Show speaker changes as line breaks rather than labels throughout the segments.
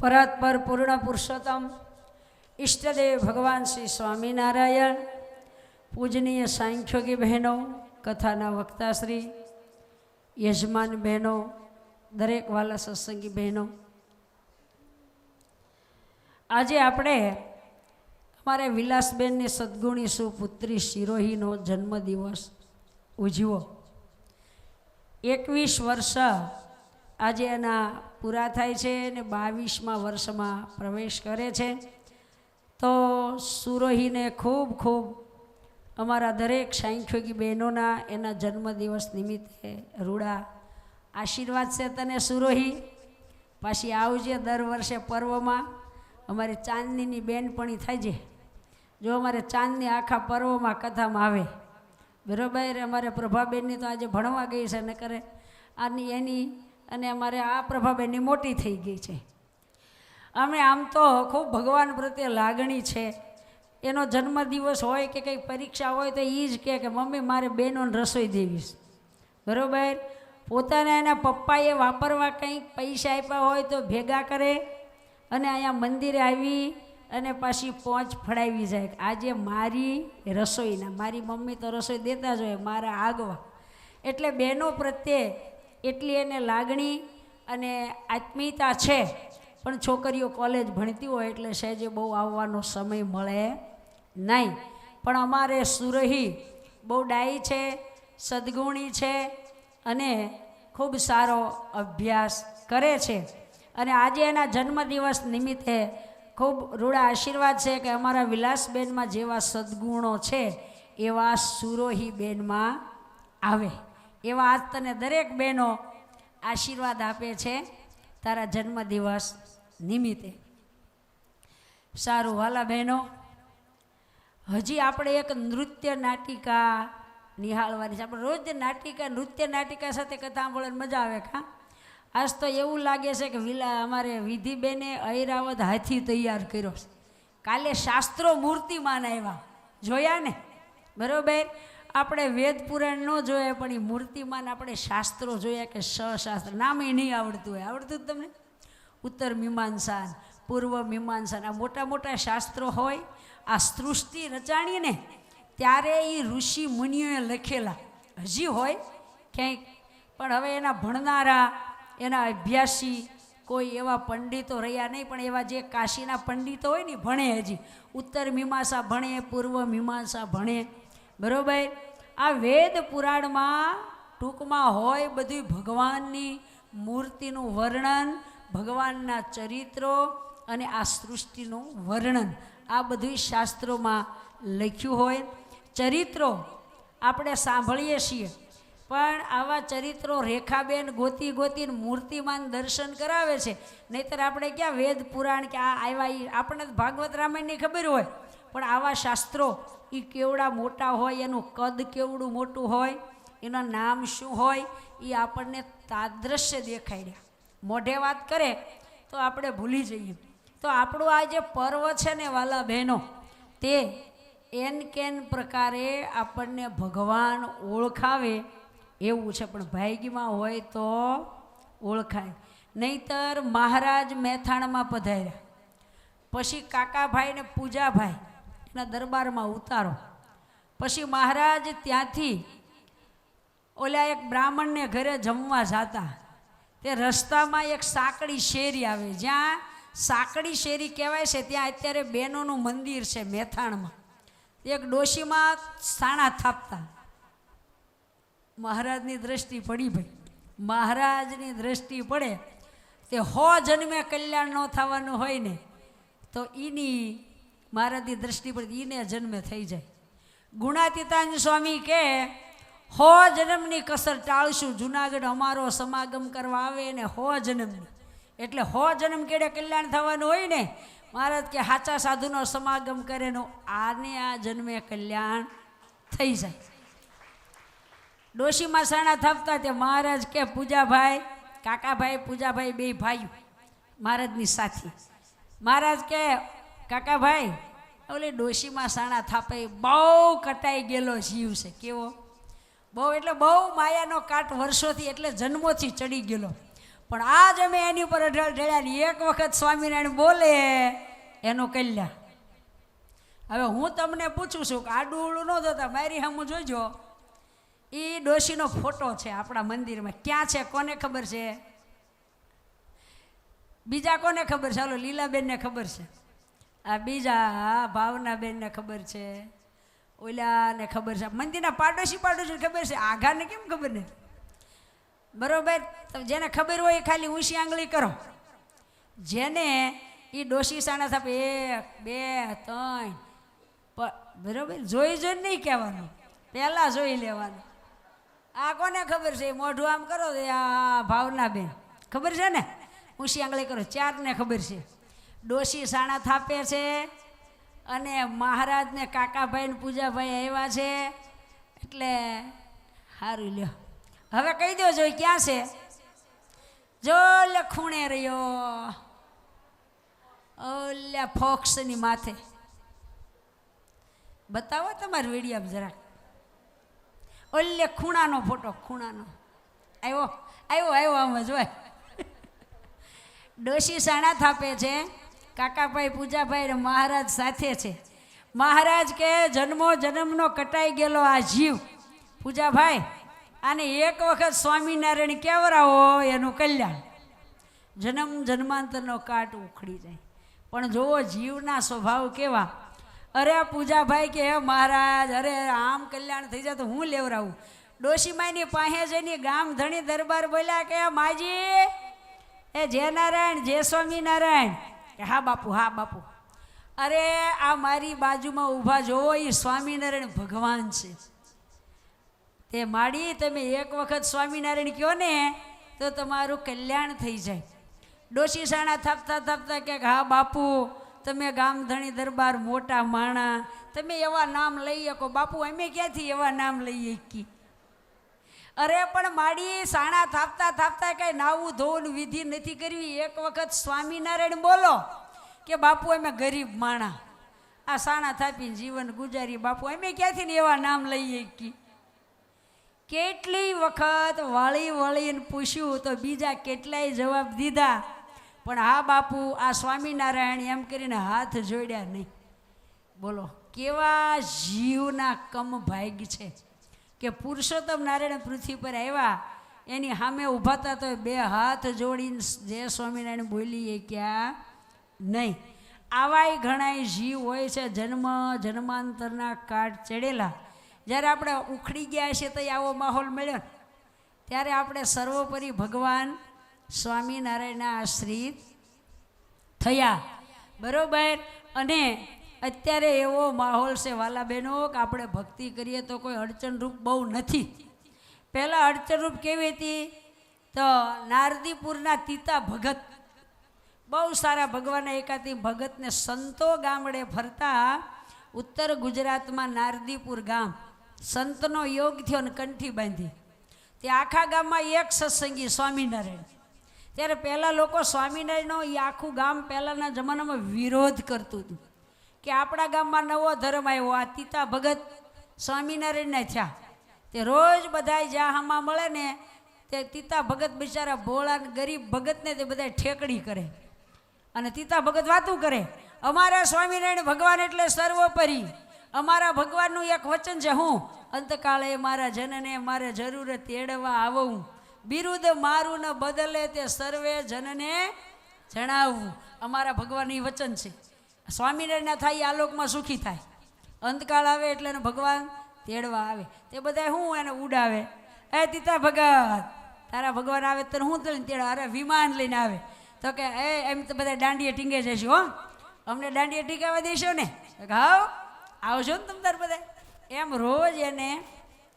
પરાત્પર પૂર્ણ પુરુષોત્તમ. ઈષ્ટદેવ ભગવાન શ્રી સ્વામિનારાયણ, પૂજનીય સાંખ્યોગી બહેનો, કથાના વક્તાશ્રી, યજમાન બહેનો, દરેક વાલા સત્સંગી બહેનો. આજે આપણે અમારે વિલાસબેનની સદગુણી સુપુત્રી શિરોહીનો જન્મદિવસ ઉજવો એકવીસ વર્ષ આજે એના પૂરા થાય છે અને બાવીસમાં વર્ષમાં પ્રવેશ કરે છે. તો સુરોહીને ખૂબ ખૂબ અમારા દરેક સાંખ્યોગી બહેનોના એના જન્મદિવસ નિમિત્તે રૂડા આશીર્વાદ છે તને સુરોહી. પાછી આવજે દર વર્ષે પર્વમાં. અમારી ચાંદનીની બેનપણી થાય છે. જો અમારે ચાંદની આખા પર્વમાં કથામાં આવે. બરોબર, અમારે પ્રભાબેનની તો આજે ભણવા ગઈ છે ને કરે આની એની અને અમારે આ પ્રભાબેનની મોટી થઈ ગઈ છે. અમે આમ તો ખૂબ ભગવાન પ્રત્યે લાગણી છે. એનો જન્મદિવસ હોય કે કંઈ પરીક્ષા હોય તો એ જ કહે કે, મમ્મી, મારે બહેનોને રસોઈ દેવીશ. બરાબર? પોતાના એના પપ્પાએ વાપરવા કંઈક પૈસા આપ્યા હોય તો ભેગા કરે અને અહીંયા મંદિરે આવી અને પાછી પહોંચ ફડાવી જાય. આજે મારી રસોઈના, મારી મમ્મી તો રસોઈ દેતા જ હોય, મારા આગવા. એટલે બહેનો પ્રત્યે એટલી એને લાગણી અને આત્મીયતા છે. પણ છોકરીઓ કોલેજ ભણતી હોય એટલે સહેજે બહુ આવવાનો સમય મળે નહીં. પણ અમારે સુરહી બહુ ડાઈ છે, સદગુણી છે અને ખૂબ સારો અભ્યાસ કરે છે. અને આજે એના જન્મદિવસ નિમિત્તે ખૂબ રૂડા આશીર્વાદ છે કે અમારા વિલાસબેનમાં જેવા સદગુણો છે એવા સુરોહી બેનમાં આવે. એવા આજ તને દરેક બહેનો આશીર્વાદ આપે છે તારા જન્મદિવસ નિમિત્તે. સારું વાલા બહેનો. હજી આપણે એક નૃત્ય નાટિકા નિહાળવાની છે. આપણે રોજ નાટિકા, નૃત્ય નાટિકા સાથે કથા સાંભળવાની મજા આવે કા? આજ તો એવું લાગે છે કે વિલા અમારે વિધિબેને ઐરાવત હાથી તૈયાર કર્યો છે. કાલે શાસ્ત્રો મૂર્તિમાન આવ્યા. જોયા ને? બરોબર? આપણે વેદ પુરાણ ન જોયા, પણ એ મૂર્તિમાન આપણે શાસ્ત્રો જોયા કે સશાસ્ત્ર નામ એ નહીં આવડતું હોય. આવડતું તમને? ઉત્તર મીમાંસા પૂર્વ મીમાંસા આ મોટા મોટા શાસ્ત્રો હોય, આ સૃષ્ટિ રચાણી ને ત્યારે એ ઋષિ મુનિઓએ લખેલા. હજી હોય ક્યાંક પણ હવે એના ભણનારા, એના અભ્યાસી કોઈ એવા પંડિતો રહ્યા નહીં, પણ એવા જે કાશીના પંડિતો હોય ને, ભણે હજી. ઉત્તર મીમાંસા ભણે, પૂર્વ મીમાંસા ભણે. બરોબર? આ વેદ પુરાણમાં ટૂંકમાં હોય બધી ભગવાનની મૂર્તિનું વર્ણન, ભગવાનના ચરિત્રો અને આ સૃષ્ટિનું વર્ણન. આ બધું શાસ્ત્રોમાં લખ્યું હોય. ચરિત્રો આપણે સાંભળીએ છીએ, પણ આવા ચરિત્રો રેખાબેન ગોતી ગોતીને મૂર્તિમાન દર્શન કરાવે છે. નહીતર આપણે ક્યાં વેદ પુરાણ કે આ આવ્યા આપણને ભાગવત રામાયણની ખબર હોય. પણ આવા શાસ્ત્રો એ કેવડા મોટા હોય, એનું કદ કેવડું મોટું હોય, એનું નામ શું હોય એ આપણને તાદ્રશ્ય દેખાઈ રહ્યા. મોઢે વાત કરે તો આપણે ભૂલી જઈએ. તો આપણું આ જે પર્વ છે ને, વાલા બહેનો, તે એન કેન પ્રકારે આપણને ભગવાન ઓળખાવે એવું છે. પણ ભાઈગીમાં હોય તો ઓળખાય. નહીતર મહારાજ મહેથાણમાં પધાર્યા. પછી કાકાભાઈ ને પૂજાભાઈ એના દરબારમાં ઉતારો. પછી મહારાજ ત્યાંથી ઓલા એક બ્રાહ્મણને ઘરે જમવા જતા. તે રસ્તામાં એક સાંકડી શેરી આવે. જ્યાં સાંકડી શેરી કહેવાય છે, ત્યાં અત્યારે બહેનોનું મંદિર છે મેથાણમાં. એક ડોશીમાં સાણા થાપતા. મહારાજની દ્રષ્ટિ પડી ભાઈ. મહારાજની દ્રષ્ટિ પડે. તે હો જન્મે કલ્યાણ ન થવાનું હોય ને, તો એની મહારાજની દ્રષ્ટિ પર એને જન્મે થઈ જાય. ગુણાતીતાંજ સ્વામી કે, હો જન્મની કસર ટાળશું. જુનાગઢ અમારો સમાગમ કરવા આવે ને હો જન્મની. એટલે હો જન્મ કેડે કલ્યાણ થવાનું હોય ને, મહારાજ કે સાચા સાધુનો સમાગમ કરે નો આને આ જન્મે કલ્યાણ થઈ જાય. ડોશીમાં સાણા થાપતા તે મહારાજ કે, પૂજાભાઈ, કાકાભાઈ, પૂજાભાઈ બે ભાઈઓ, મહારાજની સાથી. મહારાજ કે કાકાભાઈ, ઓલી ડોશીમાં સાણા થાપે બહુ કટાઈ ગયેલો જીવ છે, કેવો? બહુ એટલે બહુ માયાનો કાટ વર્ષોથી એટલે જન્મોથી ચડી ગયેલો. પણ આજ અમે એની ઉપર અઢળ ઢળ્યા ને એક વખત સ્વામિનારાયણ બોલે, એનું કલ્યા. હવે હું તમને પૂછું છું કે આડું ન જોતા, મારી હમું જોજો. એ ડોશીનો ફોટો છે આપણા મંદિરમાં. ક્યાં છે, કોને ખબર છે? બીજા કોને ખબર છે? ચાલો લીલાબેનને ખબર છે. આ બીજા ભાવનાબેનને ખબર છે. ઓલાને ખબર છે. મંદિરના પાડોશી પાડોશી ખબર છે. આઘાને કેમ ખબર નથી બરોબર? જેને ખબર હોય એ ખાલી ઊંચી આંગળી કરો. જેને એ ડોશી સાણા થાપે એક, બે, ત્રણ બરોબર? જોઈ જોઈને નહીં કહેવાનું. પહેલાં જોઈ લેવાનું. આ કોને ખબર છે? મોઢું આમ કરો આ ભાવના બેન. ખબર છે ને? ઊંચી આંગળી કરો. ચારને ખબર છે. ડોશી સાણા થાપે છે અને મહારાજને કાકાભાઈ ને પૂજાભાઈ આવ્યા છે. એટલે સારું લ્યો. હવે કહી દો જોઈ ક્યાં છે? જો ખૂણે રહ્યો. ઓલ્યા ફોક્સની માથે. બતાવો તમારી વીડિયો જરાક. ઓલ્લે ખૂણાનો ફોટો, ખૂણાનો. આવ્યો આવ્યો આવ્યો આમ જોય ડોશી સાણા થાપે છે. કાકાભાઈ પૂજાભાઈ મહારાજ સાથે છે. મહારાજ કે જન્મો જન્મનો કટાઈ ગયેલો આ જીવ. પૂજાભાઈ, આને એક વખત સ્વામિનારાયણ કેવરાવો એનું કલ્યાણ? જન્મ જન્માંતરનો કાટ ઉખડી જાય. પણ જોવો જીવના સ્વભાવ કેવા. અરે પૂજાભાઈ કે, હે મહારાજ, અરે આમ કલ્યાણ થઈ જાય તો હું લેવરાવું? ડોશીમાઈની પાસે જઈને ગામ ધણી દરબાર બોલ્યા કે, માજી, એ જય નારાયણ જય સ્વામિનારાયણ. કે હા બાપુ હા બાપુ. અરે, આ મારી બાજુમાં ઊભા જોવો એ સ્વામિનારાયણ ભગવાન છે. તે માડી, તમે એક વખત સ્વામિનારાયણ કહો ને, તો તમારું કલ્યાણ થઈ જાય. ડોશી સાણા થાપતા થાપતા કે હા બાપુ, તમે ગામધણી દરબાર મોટા માણા, તમે એવા નામ લઈ શકો. બાપુ, અમે ક્યાંથી એવા નામ લઈ શકી અરે, પણ માડી સાણા થાપતા થાપતા કઈ નાવું ધોવું વિધિ નથી કરવી. એક વખત સ્વામિનારાયણ બોલો કે, બાપુ, અમે ગરીબ માણા. આ સાણા થાપીને જીવન ગુજારી બાપુ, અમે ક્યાંથી ને એવા નામ લઈએ કી? કેટલી વખત વળી વળીને પૂછ્યું તો બીજા કેટલાય જવાબ દીધા. પણ હા, બાપુ, આ સ્વામિનારાયણ એમ કરીને હાથ જોડ્યા નહીં. બોલો, કેવા જીવના કમ ભાગ છે. કે પુરુષોત્તમ નારાયણ પૃથ્વી પર આવ્યા, એની સામે ઊભા હતા તો બે હાથ જોડીને જય સ્વામિનારાયણ બોલીએ ક્યાં? નહીં. આવાય ઘણાય જીવ હોય છે, જન્મ, જન્માંતરના કાટ ચડેલા. જ્યારે આપણે ઉખડી ગયા છે તો આવો માહોલ મળ્યો ત્યારે આપણે સર્વોપરી ભગવાન સ્વામિનારાયણના આશ્રિત થયા. બરોબર? અને અત્યારે એવો માહોલ છે વાલા બહેનો કે આપણે ભક્તિ કરીએ તો કોઈ અડચણરૂપ બહુ નથી. પહેલાં અડચણરૂપ કેવી હતી? તો નારદીપુરના તીતા ભગત. બહુ સારા ભગવાનના એકાથી ભગતને સંતો ગામડે ફરતા ઉત્તર ગુજરાતમાં નારદીપુર ગામ. સંતનો યોગ થયો ને કંઠી બાંધી. તે આખા ગામમાં એક સત્સંગી સ્વામિનારાયણ. ત્યારે પહેલાં લોકો સ્વામિનારાયણનો એ આખું ગામ પહેલાંના જમાનામાં વિરોધ કરતું હતું. કે આપણા ગામમાં નવો ધર્મ આવ્યો. આ તીતા ભગત સ્વામિનારાયણના થયા. તે રોજ બધા જ્યાં હામાં મળે ને તે તીતા ભગત બિચારા ભોળા ગરીબ ભગતને તે બધા ઠેકડી કરે. અને તીતા ભગત વાતું કરે. અમારા સ્વામિનારાયણ ભગવાન એટલે સર્વોપરી. અમારા ભગવાનનું એક વચન છે હું, અંતકાળે મારા જનને મારે જરૂર તેડવા આવું. બિરુદ મારું ન બદલે તે સર્વે જનને જણાવવું અમારા ભગવાનની વચન છે. સ્વામિનારાયણના થાય આલોકમાં સુખી થાય. અંતકાળ આવે એટલે એને ભગવાન તેડવા આવે. તે બધા શું એને ઉડાવે. એ તીતા ભગત, તારા ભગવાન આવે તો હું તને તેડવા? અરે વિમાન લઈને આવે. તો કે, એ, એમ તો બધા દાંડીએ ટીંગે જશે હો? અમને દાંડીએ ટીંગાવા દેશો ને? હાવ આવજો ને તમ તાર બધા એમ રોજ એને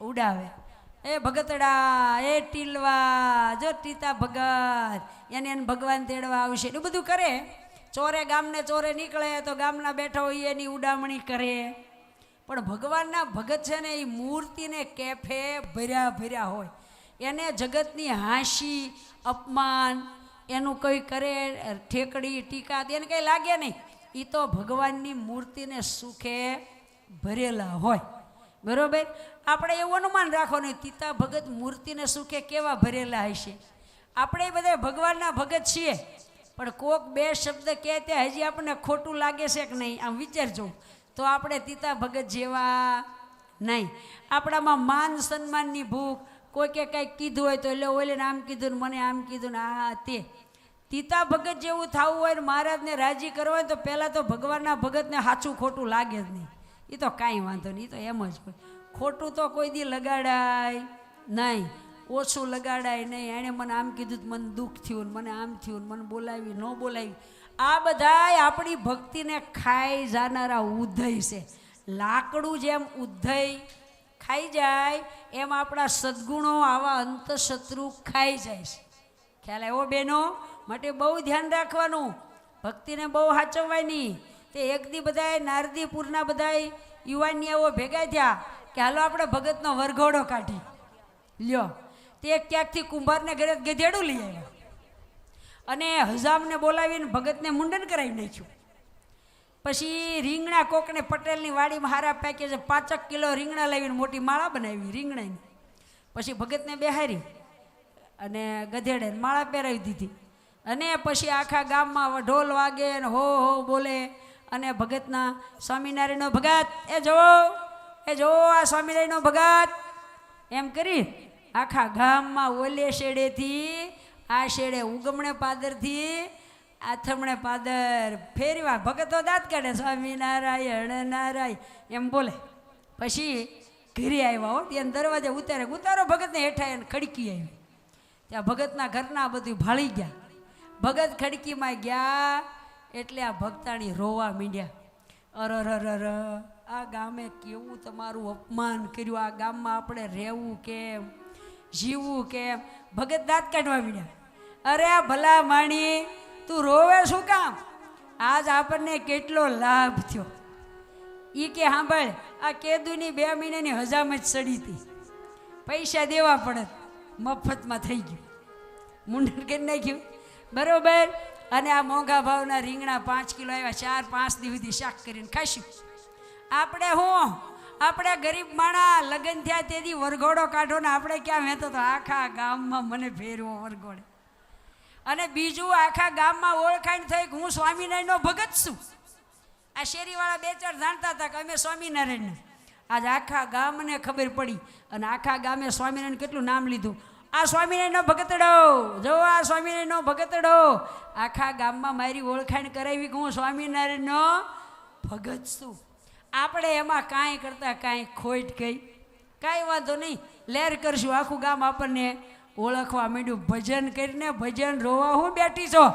ઉડાવે. એ ભગતડા, એ ટીલવા, જો ટીતા ભગત, એને એને ભગવાન તેડવા આવશે એટલું બધું કરે. ચોરે ગામને ચોરે નીકળે તો ગામના બેઠા હોય એની ઉડામણી કરે. પણ ભગવાનના ભગત છે ને એ મૂર્તિને કેફે ભર્યા ભર્યા હોય. એને જગતની હાંસી, અપમાન, એનું કંઈ કરે, ઠેકડી, ટીકા એને કંઈ લાગે નહીં. એ તો ભગવાનની મૂર્તિને સુખે ભરેલા હોય. બરોબર? આપણે એવું અનુમાન રાખવાનું, તીતા ભગત મૂર્તિને સુખે કેવા ભરેલા હશે? આપણે બધા ભગવાનના ભગત છીએ. પણ કોક બે શબ્દ કહે તે હજી આપણને ખોટું લાગે છે કે નહીં? આમ વિચારજો. તો આપણે તીતા ભગત જેવા નહીં. આપણામાં માન સન્માનની ભૂખ કોઈકે કંઈક કીધું હોય તો એટલે ઓલે આમ કીધું ને મને આમ કીધું ને આ તે. તીતા ભગત જેવું થવું હોય ને મહારાજને રાજી કરવા હોય તો પહેલાં તો ભગવાનના ભગતને સાચું ખોટું લાગે જ નહીં. એ તો કાંઈ વાંધો નહીં એ તો એમ જ હોય. ખોટું તો કોઈ દી લગાડાય નહીં. ઓછું લગાડાય નહીં. એણે મને આમ કીધું મને દુઃખ થયું મને આમ થયું મને બોલાવી, ન બોલાવી. આ બધાય આપણી ભક્તિને ખાઈ જાનારા ઉધય છે. લાકડું જેમ ઉધય ખાઈ જાય, એમ આપણા સદગુણો આવા અંતશત્રુ ખાઈ જાય છે. ખ્યાલ આવ્યો બહેનો માટે બહુ ધ્યાન રાખવાનું. ભક્તિને બહુ સાચવવાની તે એક દી બધાએ નારદીપુરના બધાય યુવાનિયાઓ ભેગા થયા કે હાલો આપણે ભગતનો વરઘોડો કાઢી લ્યો. તે ક્યાંકથી કુંભારને ઘરે ગધેડું લઈ આવ્યા. અને હજામને બોલાવીને ભગતને મુંડન કરાવી નાખ્યું. પછી રીંગણા કોકને પટેલની વાડીમાં હારા પેકેજ પાંચક કિલો રીંગણા લાવીને મોટી માળા બનાવી રીંગણાની. પછી ભગતને બેહારી અને ગધેડે માળા પહેરાવી દીધી. અને પછી આખા ગામમાં ઢોલ વાગે ને હો હો બોલે અને ભગતના સ્વામિનારાયણનો ભગત, એ જો એ જો આ સ્વામિનારાયણનો ભગત. એમ કરી આખા ગામમાં ઓલે શેડેથી, આ શેડે ઉગમણે પાદરથી, આથમણે પાદર ફેરવા. ભગતો દાંત કાઢે સ્વામિનારાયણ નારાયણ એમ બોલે. પછી ઘરે આવ્યા હો, ત્યાં દરવાજે ઉતારે. ઉતારો ભગતને હેઠા એને ખડકી આવી. ત્યાં ભગતના ઘરના બધું ભાળી ગયા. ભગત ખડકીમાં ગયા, એટલે આ ભક્તાણી રોવા મીંડ્યા. અર અર આ ગામે કેવું તમારું અપમાન કર્યું? આ ગામમાં આપણે રહેવું કેમ? જીવવું કેમ? ભગત દાંત કાઢવા માંડ્યા. અરે આ ભલા માણી તું રોવે શું કામ? આજ આપણને કેટલો લાભ થયો. એ કે સાંભળ આ કેદુની બે મહિનાની હજામત સડી હતી. પૈસા દેવા પડે, મફતમાં થઈ ગયું. મુંડર કરી નાખ્યું. બરોબર? અને આ મોંઘા ભાવના રીંગણા પાંચ કિલો આવ્યા, ચાર પાંચ દિવસ સુધી શાક કરીને ખાશું. આપણે હું? આપણે ગરીબ માણા લગ્ન થયા તેથી વરઘોડો કાઢો ને આપણે ક્યાં વહેતો તો આખા ગામમાં મને ફેરવો વરઘોડે. અને બીજું આખા ગામમાં ઓળખાણ થઈ કે હું સ્વામિનારાયણનો ભગત છું. આ શેરીવાળા બે ચાર જાણતા હતા કે અમે સ્વામિનારાયણને. આજ આખા ગામને ખબર પડી અને આખા ગામે સ્વામિનારાયણ કેટલું નામ લીધું. આ સ્વામિનારાયણનો ભગતડો, જો આ સ્વામિનારાયણનો ભગતડો. આખા ગામમાં મારી ઓળખાણ કરાવી કે હું સ્વામિનારાયણનો ભગત છું. આપણે એમાં કાંઈ કરતાં કાંઈ ખોટ ગઈ કાંઈ વાંધો નહીં લહેર કરશું આખું ગામ આપણને ઓળખવા માંડ્યું. ભજન કરીને ભજન રોવા હું બેઠી છો?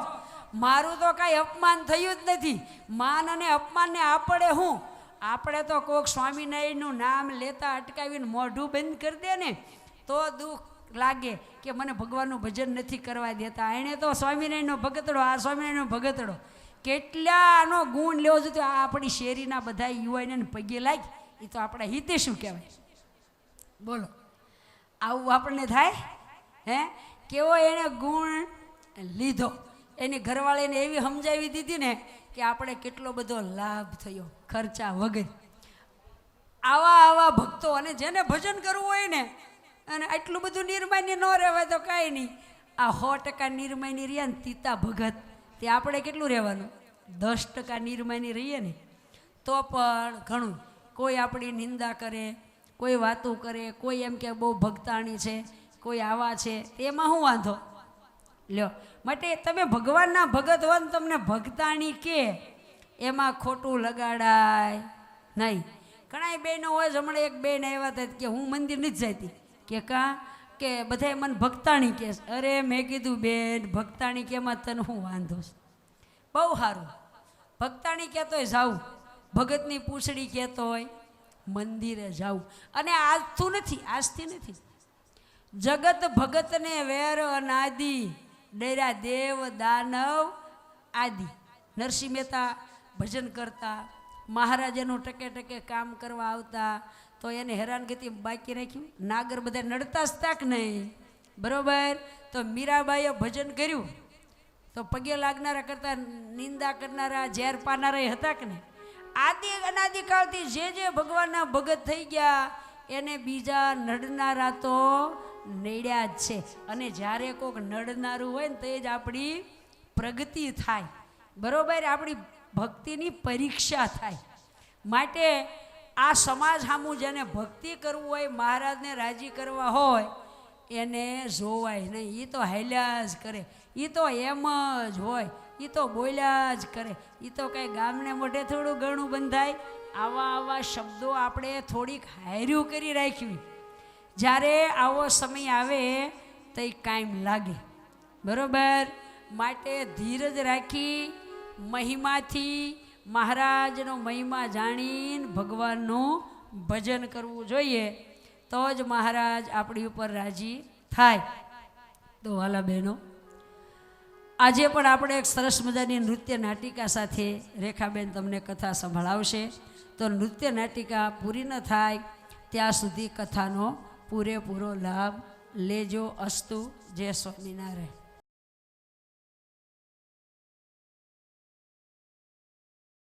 મારું તો કાંઈ અપમાન થયું જ નથી. માન અને અપમાનને આપણે હું? આપણે તો કોક સ્વામિનારાયણનું નામ લેતા અટકાવીને મોઢું બંધ કરી દે ને, તો દુઃખ લાગે કે મને ભગવાનનું ભજન નથી કરવા દેતા. એણે તો સ્વામિનારાયણનો ભગતડો, આ સ્વામિનારાયણનો ભગતડો. કેટલા આનો ગુણ લેવો જોઈએ તો આપણી શેરીના બધા યુવાનોને પગે લાગી. એ તો આપણા હિતે શું કહેવાય? બોલો. આવું આપણને થાય? હે? કેવો એણે ગુણ લીધો? એની ઘરવાળીને એવી સમજાવી દીધી ને કે આપણે કેટલો બધો લાભ થયો, ખર્ચા વગર. આવા આવા ભક્તો અને જેને ભજન કરવું હોય ને, અને આટલું બધું નિર્માન્ય ન રહેવાય તો કાંઈ નહીં. આ સો ટકા નિર્માયની રહ્યા ને તીતા ભગત. તે આપણે કેટલું રહેવાનું? દસ ટકા નિર્માની રહીએ ને, તો પણ ઘણું. કોઈ આપણી નિંદા કરે, કોઈ વાતો કરે, કોઈ એમ કે બહુ ભક્તાણી છે, કોઈ આવા છે તેમાં શું વાંધો? લ્યો, માટે તમે ભગવાનના ભગત હો તમને ભક્તાણી કે, એમાં ખોટું લગાડાય નહીં. ઘણા બહેનો હોય હમણાં એક બેન આવ્યા હતા કે હું મંદિર નથી જતી કે કા? કે બધાય મને ભક્તાણી કહે. અરે મેં કીધું, બેન, ભક્તાણી કેમાં તને હું વાંધો છે? બહુ સારું. ભક્તાણી કહેતો હોય જાઉં. ભગતની પૂછડી કહેતો હોય મંદિરે જાઉં. અને આજથી નથી આજથી નથી. જગત ભગતને વેર અનાદિ, ડેરા દેવ દાનવ આદિ. નરસિંહ મહેતા ભજન કરતા, મહારાજાનું ટકે ટકે કામ કરવા આવતા તો એને હેરાનગતિ બાકી રાખ્યું. નાગર બધા નડતા જ તાક નહીં. બરોબર? તો મીરાબાઈએ ભજન કર્યું. તો પગે લાગનારા કરતા નિંદા કરનારા, ઝેર પાનારા હતા કે નહીં? આદિ અનાદિકાળથી જે જે ભગવાનના ભગત થઈ ગયા, એને બીજા નડનારા તો નડ્યા જ છે. અને જ્યારે કોઈક નડનારું હોય ને તે જ આપણી પ્રગતિ થાય. બરોબર? આપણી ભક્તિની પરીક્ષા થાય. માટે આ સમાજ સામું જેને ભક્તિ કરવું હોય, મહારાજને રાજી કરવા હોય, એને જોવાય નહીં. એ તો હાલ્યા જ કરે. એ તો એમ જ હોય. એ તો બોલ્યા જ કરે. એ તો કંઈ ગામને મોઢે થોડું ઘણું બંધાય. આવા આવા શબ્દો આપણે થોડીક હાર્યું કરી રાખવી. જ્યારે આવો સમય આવે તો એ કાયમ લાગે. બરોબર? માટે ધીરજ રાખી, મહિમાથી મહારાજનો મહિમા જાણીને ભગવાનનું ભજન કરવું જોઈએ, તો જ મહારાજ આપણી ઉપર રાજી થાય. તો વાલા બહેનો, આજે પણ આપણે એક સરસ મજાની નૃત્ય નાટિકા સાથે રેખાબેન તમને કથા સંભળાવશે. તો નૃત્ય નાટિકા પૂરી ન થાય, ત્યાં સુધી કથાનો પૂરેપૂરો લાભ લેજો અસ્તુ. જય સ્વામિનારાયણ.